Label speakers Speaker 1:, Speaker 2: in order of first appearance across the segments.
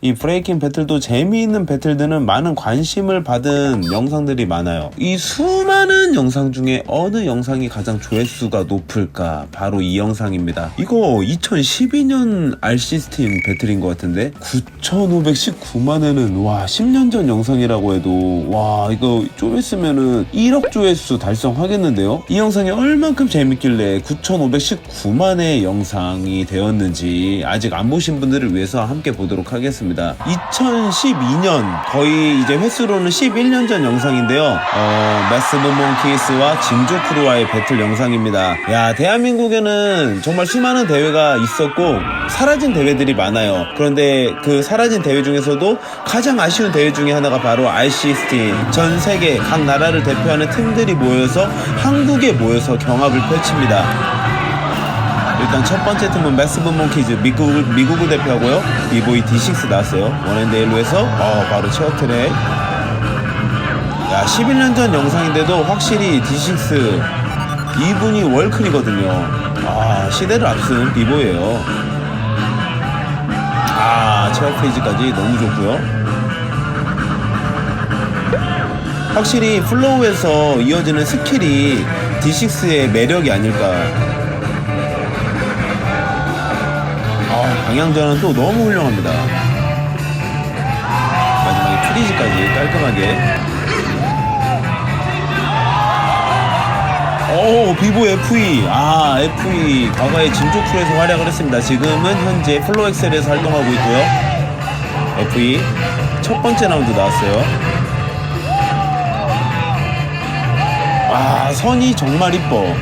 Speaker 1: 이 브레이킹 배틀도 재미있는 배틀들은 많은 관심을 받은 영상들이 많아요. 이 수많은 영상 중에 어느 영상이 가장 조회수가 높을까? 바로 이 영상입니다. 이거 2012년 알시스틴 배틀인 것 같은데 9,519만에는 와 10년 전 영상이라고 해도 와 이거 좀 있으면은 1억 조회수 달성하겠는데요? 이 영상이 얼만큼 재밌길래 9,519만의 영상이 되었는지 아직 안 보신 분들을 위해서 함께 보도록 하겠습니다. 2012년 거의 이제 횟수로는 11년 전 영상인데요. 어, 매스브 몽키스와 진조 크루와의 배틀 영상입니다. 야 대한민국에는 정말 수많은 대회가 있었고 사라진 대회들이 많아요. 그런데 그 사라진 대회 중에서도 가장 아쉬운 대회 중에 하나가 바로 RC스틴 전 세계 각 나라를 대표하는 팀들이 모여서 한국에 모여서 경합을 펼칩니다. 일단 첫 번째 팀은 매스브 몽키즈 미국을, 미국을 대표하고요. 비보이 D6 나왔어요. 원앤데일로에서 어, 바로 체어 트랙 야 11년 전 영상인데도 확실히 D6 이분이 월클이거든요. 아 시대를 앞선 비보예요. 아 체어 페이지까지 너무 좋고요. 확실히 플로우에서 이어지는 스킬이 D6의 매력이 아닐까 방향전은 또 너무 훌륭합니다. 마지막에 프리즈까지 깔끔하게. 오, 비보 FE. 아, FE. 과거에 진조 프로에서 활약을 했습니다. 지금은 현재 플로 엑셀에서 활동하고 있고요. FE. 첫 번째 라운드 나왔어요. 아, 선이 정말 이뻐.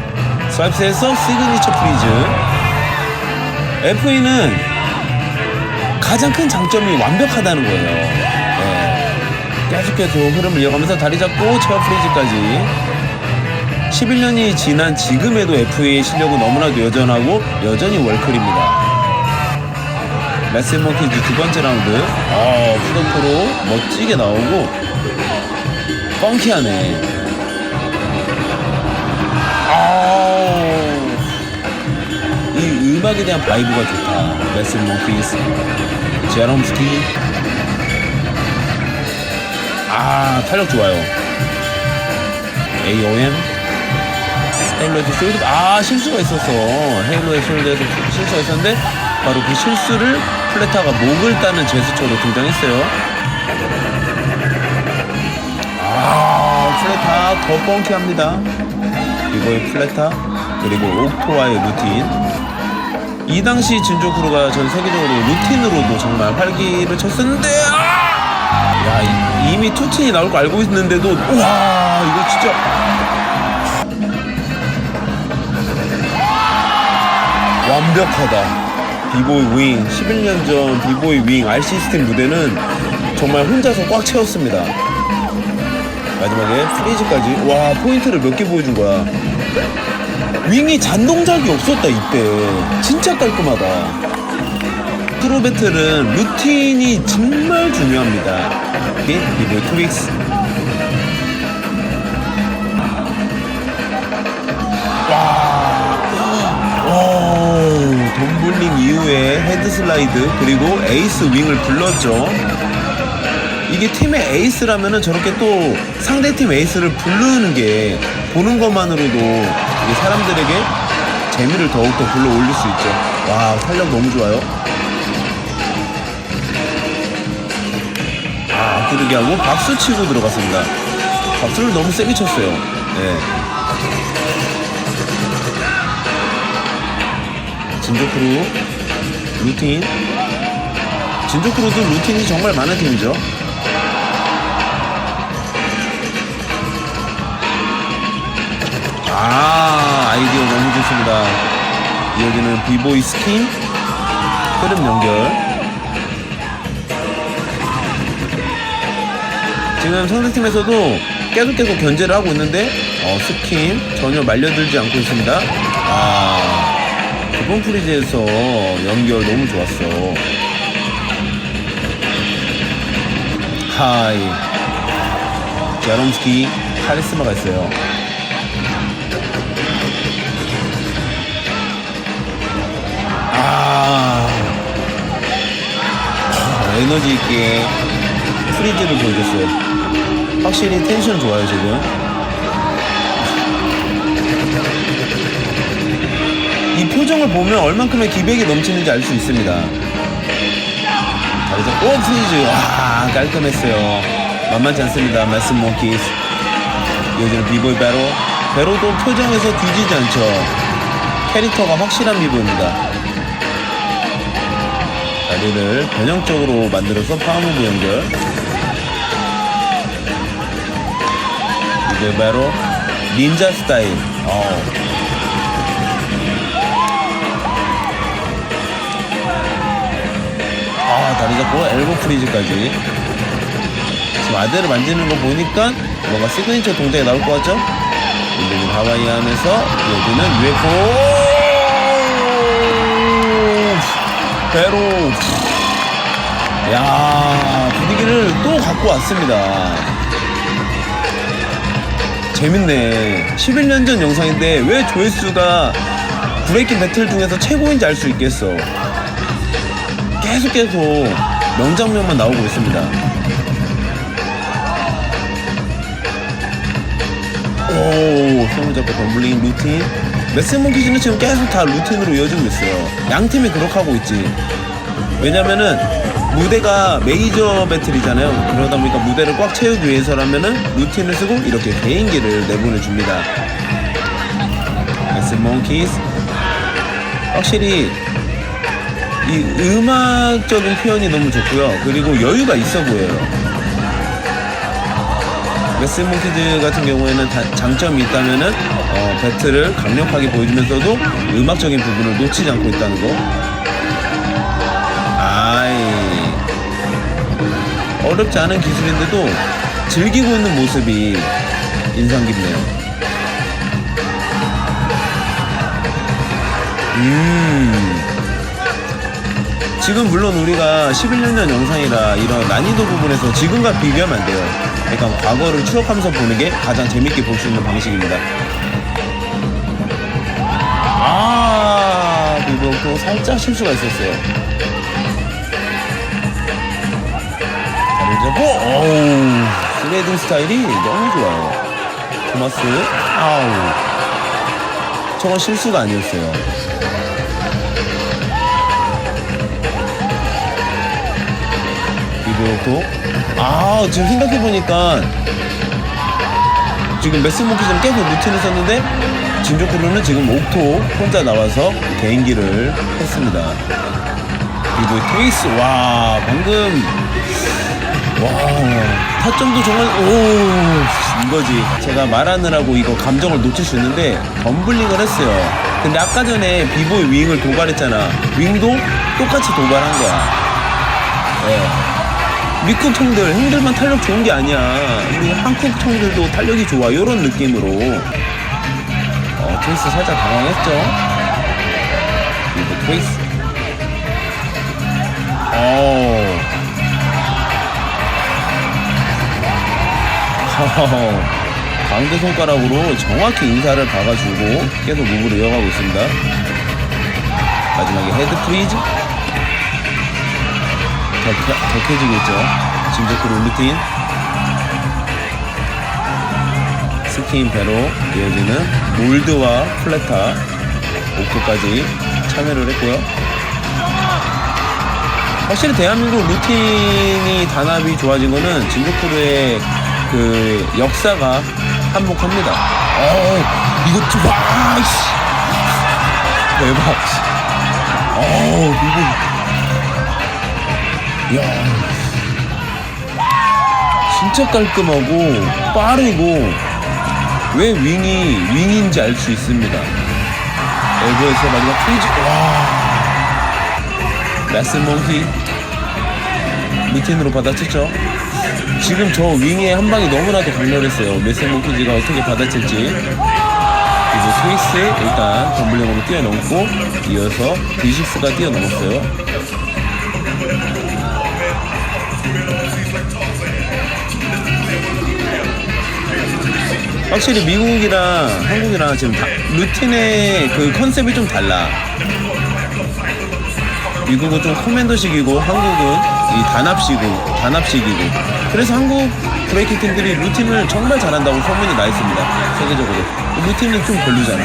Speaker 1: 스와이프스에서 시그니처 프리즈. FE는 가장 큰 장점이 완벽하다는 거예요. 네. 계속해서 흐름을 이어가면서 다리 잡고 체어 프리즈까지. 11년이 지난 지금에도 FE의 실력은 너무나도 여전하고 여전히 월클입니다. 레슨 모키즈 두 번째 라운드. 어, 푸드프로 멋지게 나오고 펑키하네. 이 음악에 대한 바이브가 좋다. 레슨 몽키스, 제롬스키. 아, 탄력 좋아요. AOM. 헤일로의 숄드. 아, 실수가 있었어. 헤일로의 숄드에서 실수가 있었는데, 바로 그 실수를 플레타가 목을 따는 제스처로 등장했어요. 아, 플레타 더 펑키합니다. 이거의 플레타, 그리고 옥토와의 루틴. 이 당시 진조크루가 전 세계적으로 루틴으로도 정말 활기를 쳤었는데 아! 야 이- 이미 투틴이 나올 거 알고 있는데도 와 이거 진짜. 완벽하다. 비보이 윙 11년 전 비보이 윙 알시스템 무대는 정말 혼자서 꽉 채웠습니다. 마지막에 프리즈까지 와 포인트를 몇 개 보여준 거야 윙이 잔동작이 없었다 이때. 진짜 깔끔하다. 프로 배틀은 루틴이 정말 중요합니다. 이게 리뷰 트윅스. 와. 덤블링 이후에 헤드 슬라이드 그리고 에이스 윙을 불렀죠. 이게 팀의 에이스라면은 저렇게 또 상대팀 에이스를 부르는 게 보는 것만으로도 이게 사람들에게 재미를 더욱더 불러 올릴 수 있죠. 와, 활력 너무 좋아요. 아, 앞구르기 하고 박수 치고 들어갔습니다. 박수를 너무 세게 쳤어요. 네. 진조크루, 루틴. 진조크루도 루틴이 정말 많은 팀이죠. 아 아이디어 너무 좋습니다. 이어지는 비보이 스킨 흐름 연결. 지금 상대팀에서도 계속 계속 견제를 하고 있는데 어, 스킨 전혀 말려들지 않고 있습니다. 아 기본 프리즈에서 연결 너무 좋았어. 하이. 제롬스키 카리스마가 있어요 아. 에너지 있게 프리즈를 보여줬어요. 확실히 텐션 좋아요 지금. 이 표정을 보면 얼만큼의 기백이 넘치는지 알 수 있습니다. 자, 이제 오 프리즈 와 깔끔했어요. 만만치 않습니다. 말씀 몽키스. 이어지는 비보이 베로. 베로도 표정에서 뒤지지 않죠. 캐릭터가 확실한 비보입니다. 다리를 변형적으로 만들어서 파워무브 연결. 이제 바로 닌자 스타일. 어. 아 다리 잡고 엘보 프리즈까지. 지금 아대를 만지는 거 보니까 뭔가 시그니처 동작이 나올 것 같죠? 인도는 하와이 안에서 여기는 UFO 배로. 야 분위기를 또 갖고 왔습니다. 재밌네. 11년 전 영상인데 왜 조회수가 브레이킹 배틀 중에서 최고인지 알 수 있겠어. 계속 계속 명장면만 나오고 있습니다. 오, 손을 잡고 덤블링 루틴. 메스몬키즈는 지금 계속 다 루틴으로 이어지고 있어요. 양 팀이 그렇게 하고 있지. 왜냐면은 무대가 메이저 배틀이잖아요. 그러다 보니까 무대를 꽉 채우기 위해서라면은 루틴을 쓰고 이렇게 개인기를 내보내줍니다. 메스몬키즈. 확실히 이 음악적인 표현이 너무 좋고요. 그리고 여유가 있어 보여요. 메스몬키즈 같은 경우에는 다- 장점이 있다면은 어, 배틀을 강력하게 보여주면서도 음악적인 부분을 놓치지 않고 있다는 거. 아이 어렵지 않은 기술인데도 즐기고 있는 모습이 인상 깊네요. 음. 지금 물론 우리가 11년 전 영상이라 이런 난이도 부분에서 지금과 비교하면 안 돼요. 그러니까 과거를 추억하면서 보는 게 가장 재밌게 볼 수 있는 방식입니다. 아, 그리고 또 살짝 실수가 있었어요. 다리 잡고, 어우, 스레이딩 스타일이 너무 좋아요. 토마스, 아우. 저건 실수가 아니었어요. 이거고 아 지금 생각해보니까 지금 메스모키는 계속 루틴을 썼는데 진조쿠르는 지금 옥토 혼자 나와서 개인기를 했습니다. 그리고 트위스 와 방금 와 타점도 정말 오 이거지. 제가 말하느라고 이거 감정을 놓칠 수 있는데 덤블링을 했어요. 근데 아까 전에 비보이 윙을 도발했잖아. 윙도 똑같이 도발한 거야. 예. 미국 청들, 형들만 탄력 좋은 게 아니야. 우리 한국 청들도 탄력이 좋아. 이런 느낌으로. 어, 트위스 살짝 당황했죠? 그리고 트위스. 어. 강대 손가락으로 정확히 인사를 박아주고 계속 무브를 이어가고 있습니다. 마지막에 헤드 프리즈. 격해, 격해지고 있죠. 진저크로 루틴. 스킨 배로 이어지는 몰드와 플레타 오크까지 참여를 했고요. 확실히 대한민국 루틴이 단합이 좋아진 거는 진저크루의 그 역사가 한몫합니다. 어, 이거 좀 와, 씨. 대박. 씨. 어, 이거 야 진짜 깔끔하고 빠르고 왜 윙이 윙인지 알 수 있습니다. 엘보에서 마지막 프리즈 와 몽키 루틴으로 받아쳤죠. 지금 저 윙의 한 방이 너무나도 강렬했어요. 메슨 몽키즈가 어떻게 받아칠지. 그리고 스위스 일단 덤블링으로 뛰어넘고 이어서 D6가 뛰어넘었어요. 확실히 미국이랑 한국이랑 지금 다- 루틴의 그 컨셉이 좀 달라. 미국은 좀 코맨더식이고 한국은 이 단합식이고 단합식이고. 그래서 한국 브레이킹 팀들이 루틴을 정말 잘한다고 소문이 나 있습니다 세계적으로. 루틴이 좀 별로잖아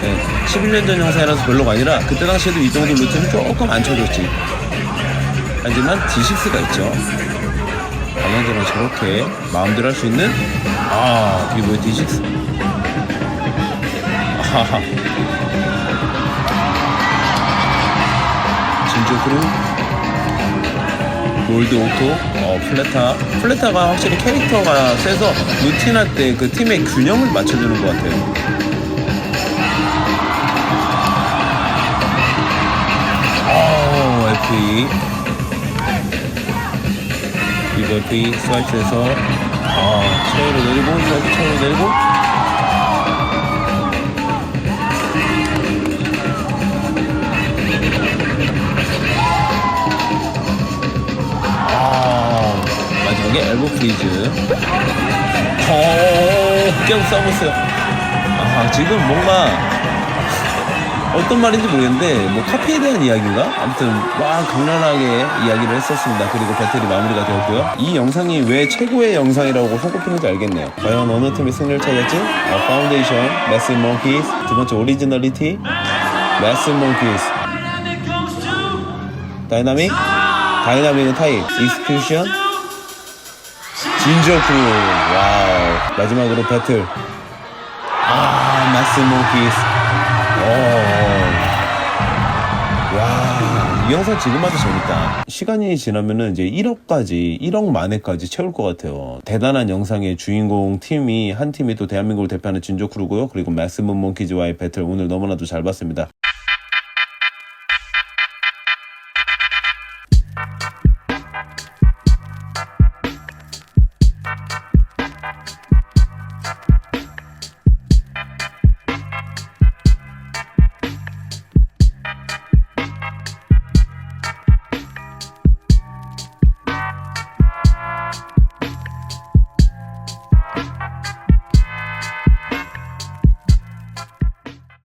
Speaker 1: 네, 11년 전 영상이라서 별로가 아니라 그때 당시에도 이 정도 루틴은 조금 안 쳐줬지 하지만 D6가 있죠. 방향제로 저렇게 마음대로 할 수 있는 아 이게 뭐야 D6 아하하 진적으로 골드 오토 어 플레타. 플레타가 확실히 캐릭터가 세서 루틴할 때 그 팀의 균형을 맞춰주는 것 같아요. 어 FE FE 스와이프에서 아 차이로 내리고 스와이프 차이로 내리고 아 마지막에 엘보 프리즈 어 계속 써보세요 아 지금 뭔가 어떤 말인지 모르겠는데 뭐 카페에 대한 이야기인가? 아무튼 와 강렬하게 이야기를 했었습니다. 그리고 배틀이 마무리가 되었고요. 이 영상이 왜 최고의 영상이라고 손꼽히는지 알겠네요. 과연 어느 팀이 승리를 찾았지? 어, 파운데이션, 매스 몽키스, 두 번째 오리지널리티, 매스 몽키스, 다이나믹, 다이나믹은 타입, 익스큐션, 진저 크루, 와우. 마지막으로 배틀. 아, 매스 몽키스. 오. 이 영상 지금 봐도 재밌다. 시간이 지나면은 이제 1억까지, 1억 만회까지 채울 것 같아요. 대단한 영상의 주인공 팀이, 한 팀이 또 대한민국을 대표하는 진조 크루고요. 그리고 매스문 몽키즈와의 배틀 오늘 너무나도 잘 봤습니다.